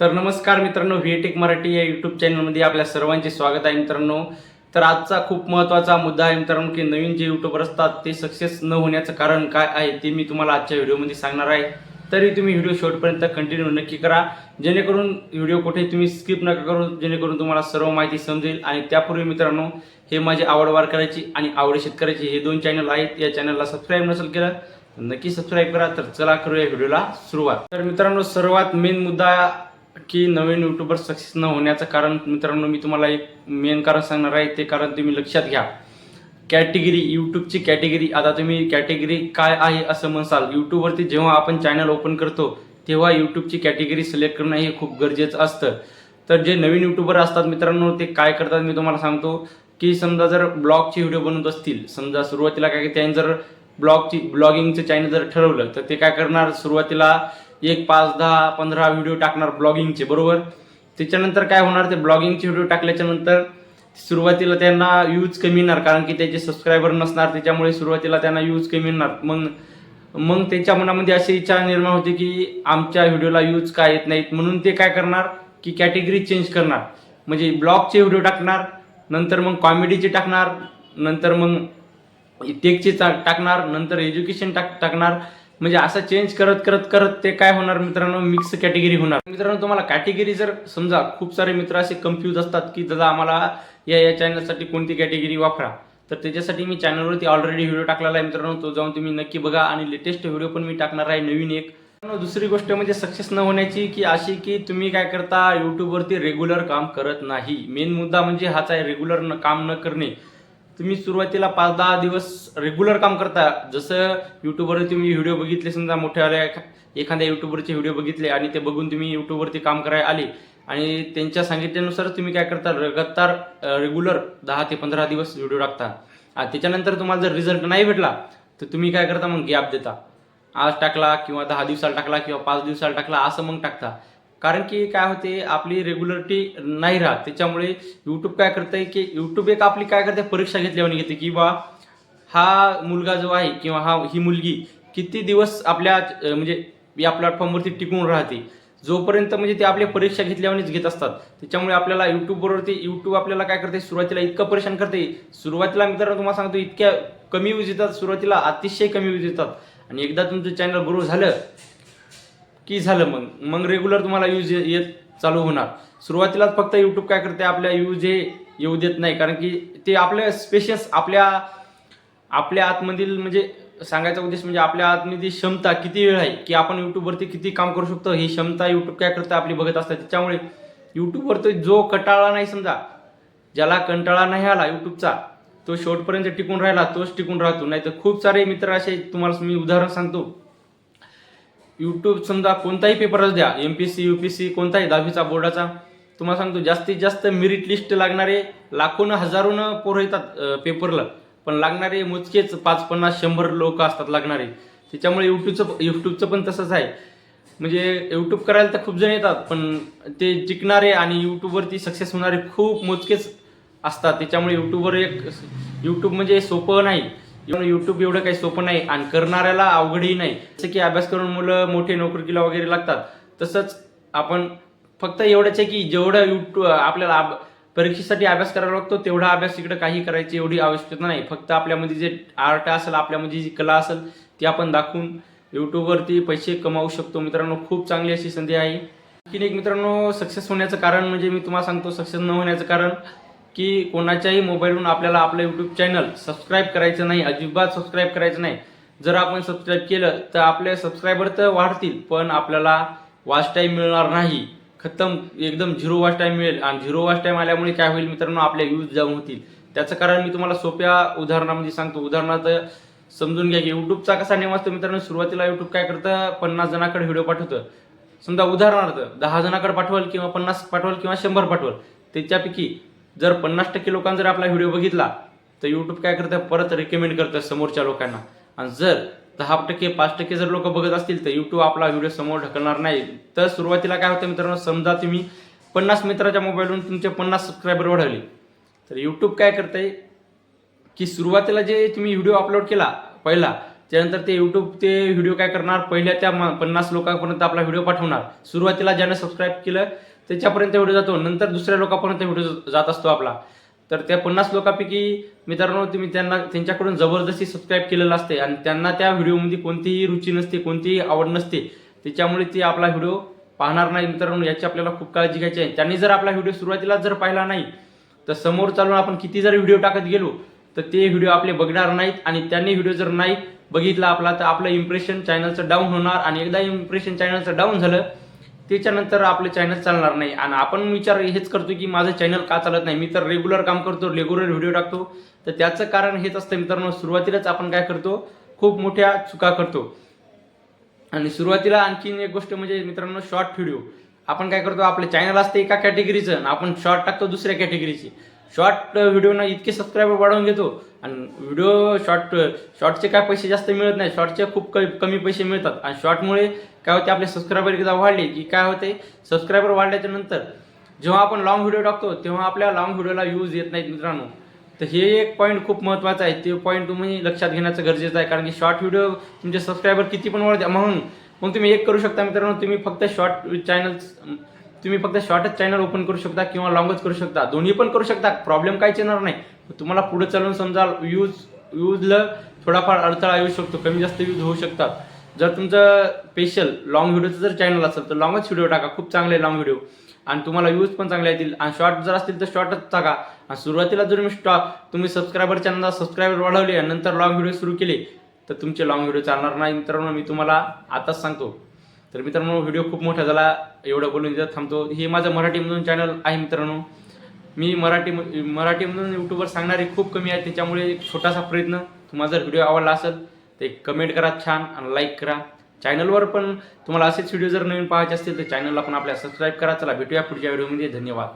तर नमस्कार मित्रांनो व्हीटेक मराठी या यूट्यूब चॅनलमध्ये आपल्या सर्वांचे स्वागत आहे मित्रांनो. तर आजचा खूप महत्त्वाचा मुद्दा आहे मित्रांनो की नवीन जे यूट्यूबर असतात ते सक्सेस न होण्याचं कारण काय आहे ते मी तुम्हाला आजच्या व्हिडिओमध्ये सांगणार आहे. तरी तुम्ही व्हिडिओ शेवटपर्यंत कंटिन्यू नक्की करा. जेणेकरून व्हिडिओ कुठे तुम्ही स्किप नका करू जेणेकरून तुम्हाला सर्व माहिती समजेल. आणि त्यापूर्वी मित्रांनो हे माझे आवड करायची आणि आवड शेतकऱ्याची हे दोन चॅनल आहेत. या चॅनलला सबस्क्राईब नसेल केलं नक्की सबस्क्राईब करा. तर चला करूया व्हिडिओला सुरुवात. तर मित्रांनो सर्वात मेन मुद्दा की नवीन युट्यूबर सक्सेस न होण्याचं कारण मित्रांनो मी तुम्हाला एक मेन कारण सांगणार आहे ते कारण तुम्ही लक्षात घ्या. कॅटेगरी यूट्यूबची कॅटेगरी आता तुम्ही कॅटेगरी काय आहे असं म्हणसाल यूट्यूबवरती जेव्हा आपण चॅनल ओपन करतो तेव्हा यूट्यूबची कॅटेगरी सिलेक्ट करणं हे खूप गरजेचं असतं. तर जे नवीन यूट्यूबर असतात मित्रांनो ते काय करतात मी तुम्हाला सांगतो की समजा जर ब्लॉगचे व्हिडिओ बनवत असतील समजा सुरुवातीला काय त्यांनी जर ब्लॉगची ब्लॉगिंगचं चॅनल जर ठरवलं तर ते काय करणार सुरुवातीला एक पाच दहा पंधरा व्हिडिओ टाकणार ब्लॉगिंगचे बरोबर? त्याच्यानंतर काय होणार ते ब्लॉगिंगचे व्हिडिओ टाकल्याच्या नंतर सुरुवातीला त्यांना यूज कमी येणार कारण की त्याचे सबस्क्रायबर नसणार त्याच्यामुळे सुरुवातीला त्यांना यूज कमी येणार. मग मग त्याच्या मनामध्ये अशी इच्छा निर्माण होते की आमच्या व्हिडिओला यूज काय येत नाहीत? म्हणून ते काय करणार की कॅटेगरी चेंज करणार. म्हणजे ब्लॉगचे व्हिडिओ टाकणार नंतर मग कॉमेडीचे टाकणार नंतर मग टेकचे टाकणार नंतर एज्युकेशन टाक टाकणार. म्हणजे असं चेंज करत करत करत ते काय होणार मित्रांनो? मिक्स कॅटेगरी होणार. मित्रांनो तुम्हाला कॅटेगरी जर समजा खूप सारे मित्र असे कन्फ्यूज असतात की दादा आम्हाला या या चॅनलसाठी कोणती कॅटेगरी वापरा तर त्याच्यासाठी मी चॅनलवरती ऑलरेडी व्हिडिओ टाकलेला आहे मित्रांनो. तो जाऊन तुम्ही नक्की बघा आणि लेटेस्ट व्हिडिओ पण मी टाकणार आहे नवीन एक. दुसरी गोष्ट म्हणजे सक्सेस न होण्याची की अशी की तुम्ही काय करता युट्यूबवरती रेग्युलर काम करत नाही. मेन मुद्दा म्हणजे हाच आहे रेग्युलर काम न करणे. तुम्ही सुरुवातीला पाच दहा दिवस रेग्युलर काम करता. जसं युट्यूबवर तुम्ही व्हिडिओ बघितले समजा मोठ्या एखाद्या यूट्यूबवरचे व्हिडिओ बघितले आणि ते बघून तुम्ही युट्यूबवरती काम करायला आले. आणि त्यांच्या सांगितल्यानुसार तुम्ही काय करता? लगातार रेग्युलर दहा ते पंधरा दिवस व्हिडिओ टाकता. त्याच्यानंतर तुम्हाला जर रिझल्ट नाही भेटला तर तुम्ही काय करता? मग गॅप देता. आज टाकला किंवा दहा दिवसाला टाकला किंवा पाच दिवसाला टाकला असं मग टाकता. कारण की काय होते आपली रेग्युलरिटी नाही राहत. त्याच्यामुळे यूट्यूब काय करतंय की यूट्यूब एक आपली काय करते परीक्षा घेतल्यावर घेते की बा हा मुलगा जो आहे किंवा हा ही मुलगी किती दिवस आपल्या म्हणजे या प्लॅटफॉर्मवरती टिकून राहते. जोपर्यंत म्हणजे ते आपल्या परीक्षा घेतल्यावरच घेत असतात. त्याच्यामुळे आपल्याला यूट्यूबवरती यूट्यूब आपल्याला काय करते सुरुवातीला इतकं परेशान करते. सुरुवातीला मित्रांनो तुम्हाला सांगतो इतक्या कमी यूज येतात सुरुवातीला अतिशय कमी यूज येतात. आणि एकदा तुमचं चॅनल ग्रो झालं की झालं मग? मग रेग्युलर तुम्हाला यूज येत चालू होणार. सुरुवातीलाच फक्त यूट्यूब काय करते आपल्या यूज हे येऊ देत नाही. कारण की ते आपल्या स्पेशस आपल्या आपल्या आतमधील म्हणजे सांगायचा उद्देश म्हणजे आपल्या आतमधील क्षमता किती वेळ आहे की आपण यूट्यूबवरती किती काम करू शकतो ही क्षमता यूट्यूब काय करतं आपली बघत असतात त्याच्यामुळे यूट्यूबवरती जो कंटाळा नाही समजा ज्याला कंटाळा नाही आला यूट्यूबचा तो शेवटपर्यंत टिकून राहिला तोच टिकून राहतो. नाही तर खूप सारे मित्र असे तुम्हाला मी उदाहरण सांगतो. यूट्यूब समजा कोणताही पेपरच द्या M P C U P C कोणताही दहावीचा बोर्डाचा तुम्हाला सांगतो जास्तीत जास्त मेरिट लिस्ट लागणारे लाखोनं हजारोनं पोरं येतात पेपरला पण लागणारे मोजकेच पाच पन्नास शंभर लोक असतात लागणारे. त्याच्यामुळे यूट्यूबचं यूट्यूबचं पण तसंच आहे. म्हणजे यूट्यूब करायला तर खूप जण येतात पण ते जिंकणारे आणि यूट्यूबवरती सक्सेस होणारे खूप मोजकेच असतात. त्याच्यामुळे यूट्यूबवर एक यूट्यूब म्हणजे सोपं नाही. यूट्यूब एवढं काही सोपं नाही आणि करणाऱ्याला अवघडही नाही. जसं की अभ्यास करून मुलं मोठे नोकरीला वगैरे लागतात तसंच आपण फक्त एवढंच आहे की जेवढं युट्यूब आपल्याला परीक्षेसाठी अभ्यास करावा लागतो तेवढा अभ्यास इकडे काही करायची एवढी आवश्यकता नाही. फक्त आपल्यामध्ये जे आर्ट असेल आपल्यामध्ये जी कला असेल ती आपण दाखवून यूट्यूबवरती पैसे कमावू शकतो. मित्रांनो खूप चांगली अशी संधी आहे. आणखीन एक मित्रांनो सक्सेस होण्याचं कारण म्हणजे मी तुम्हाला सांगतो सक्सेस न होण्याचं कारण की कोणाच्याही मोबाईलवरून आपल्याला आपलं यूट्यूब चॅनल सबस्क्राईब करायचं नाही अजिबात सबस्क्राईब करायचं नाही. जर आपण सबस्क्राईब केलं तर आपले सबस्क्रायबर तर वाढतील पण आपल्याला वॉच टाईम मिळणार नाही. खतम एकदम झिरो वॉच टाईम मिळेल. आणि झिरो वॉच टाईम आल्यामुळे काय होईल मित्रांनो आपल्या यूज जाऊन होतील. त्याचं कारण मी तुम्हाला सोप्या उदाहरणामध्ये सांगतो. उदाहरणार्थ समजून घ्या की यूट्यूबचा कसा नियम असतो मित्रांनो सुरुवातीला यूट्यूब काय करतं? पन्नास जणांकडे व्हिडिओ पाठवतं. समजा उदाहरणार्थ दहा जणांकडे पाठवाल किंवा पन्नास पाठवाल किंवा शंभर पाठवाल. त्याच्यापैकी जर पन्नास टक्के लोकांनी जर आपला व्हिडिओ बघितला तर यूट्यूब काय करतं? परत रिकमेंड करतं समोरच्या लोकांना. आणि जर दहा टक्के पाच टक्के जर लोक बघत असतील तर यूट्यूब आपला व्हिडिओ समोर ढकलणार नाही. तर सुरुवातीला काय होतं मित्रांनो? समजा तुम्ही पन्नास मित्राच्या मोबाईलवरून तुमचे पन्नास सबस्क्रायबर वाढवले. तर यूट्यूब काय करतंय? की सुरुवातीला जे तुम्ही व्हिडिओ अपलोड केला पहिला त्यानंतर ते यूट्यूब ते व्हिडिओ काय करणार? पहिल्या त्या पन्नास लोकांपर्यंत आपला व्हिडिओ पाठवणार. सुरुवातीला ज्यानं सबस्क्राईब केलं त्याच्यापर्यंत व्हिडिओ जातो. नंतर दुसऱ्या लोकांपर्यंत व्हिडिओ जात असतो आपला. तर त्या पन्नास लोकांपैकी मित्रांनो तुम्ही त्यांना त्यांच्याकडून जबरदस्ती सबस्क्राईब केलेलं असते आणि त्यांना त्या व्हिडिओमध्ये कोणतीही रुची नसते कोणतीही आवड नसते. त्याच्यामुळे ते आपला व्हिडिओ पाहणार नाही मित्रांनो. याची आपल्याला खूप काळजी घ्यायची आहे. त्यांनी जर आपला व्हिडिओ सुरुवातीला जर पाहिला नाही तर समोर चालून आपण किती जर व्हिडिओ टाकत गेलो तर ते व्हिडिओ आपले बघणार नाहीत आणि त्यांनी व्हिडिओ जर नाही बघितला आपला तर आपलं इम्प्रेशन चॅनलचं डाऊन होणार आणि एकदा इम्प्रेशन चॅनलचं डाऊन झालं त्याच्यानंतर आपलं चॅनल चालणार नाही. आणि आपण विचार हेच करतो की माझं चॅनल का चालत नाही? मी तर रेग्युलर काम करतो रेग्युलर व्हिडिओ टाकतो. तर त्याचं कारण हेच असतं मित्रांनो सुरुवातीलाच आपण काय करतो? खूप मोठ्या चुका करतो. आणि सुरुवातीला आणखीन एक गोष्ट म्हणजे मित्रांनो शॉर्ट व्हिडिओ आपण काय करतो? आपलं चॅनल असतं एका कॅटेगरीचं आणि आपण शॉर्ट टाकतो दुसऱ्या कॅटेगरीची शॉर्ट व्हिडिओना uh, इतके सबस्क्रायबर वाढवून घेतो. आणि व्हिडिओ शॉर्ट शॉर्टचे काय पैसे जास्त मिळत नाही. शॉर्टचे खूप क- कमी पैसे मिळतात. आणि शॉर्टमुळे काय होते? आपले सबस्क्रायबर एकदा वाढले की काय होते? सबस्क्रायबर वाढल्याच्या नंतर जेव्हा आपण लॉंग व्हिडिओ टाकतो तेव्हा आपल्या लॉंग व्हिडिओला यूज येत नाहीत मित्रांनो. तर हे एक पॉईंट खूप महत्त्वाचा आहे. ते पॉईंट तुम्ही लक्षात घेण्याचं गरजेचं आहे. कारण की शॉर्ट व्हिडिओ तुमचे सबस्क्रायबर किती पण वाढते म्हणून मग तुम्ही एक करू शकता मित्रांनो. तुम्ही फक्त शॉर्ट चॅनल तुम्ही फक्त शॉर्टच चॅनल ओपन करू शकता किंवा लॉंगच करू शकता. दोन्ही पण करू शकता. प्रॉब्लेम काहीच येणार नाही. तुम्हाला पुढे चालून समजा व्यूज व्यूजला थोडाफार अडथळा येऊ शकतो. कमी जास्त व्यूज होऊ शकतात. जर तुमचं स्पेशल लॉंग व्हिडिओचं जर चॅनल असेल तर लॉंगच व्हिडिओ टाका. खूप चांगले लॉंग व्हिडिओ आणि तुम्हाला व्यूज पण चांगले येतील. आणि शॉर्ट जर असतील तर शॉर्टच टाका. आणि सुरुवातीला जर मी स्टॉक तुम्ही सबस्क्रायबर चॅनलला सबस्क्रायबर वाढवले आणि नंतर लॉंग व्हिडिओ सुरू केले तर तुमचे लॉंग व्हिडिओ चालणार नाही. मित्रांनो मी तुम्हाला आताच सांगतो. तर मित्रांनो व्हिडिओ खूप मोठा झाला. एवढं बोलून इथं थांबतो. हे माझं मराठीमधून चॅनल आहे मित्रांनो. मी मराठी मराठीमधून यूट्यूबवर सांगणारे खूप कमी आहे त्याच्यामुळे एक छोटासा प्रयत्न. तुम्हाला जर व्हिडिओ आवडला असेल तर एक कमेंट करा छान आणि लाईक करा. चॅनलवर पण तुम्हाला असेच व्हिडिओ जर नवीन पाहायचे असतील तर चॅनलला पण आपल्या सबस्क्राईब करा. चला भेटूया पुढच्या व्हिडिओमध्ये धन्यवाद.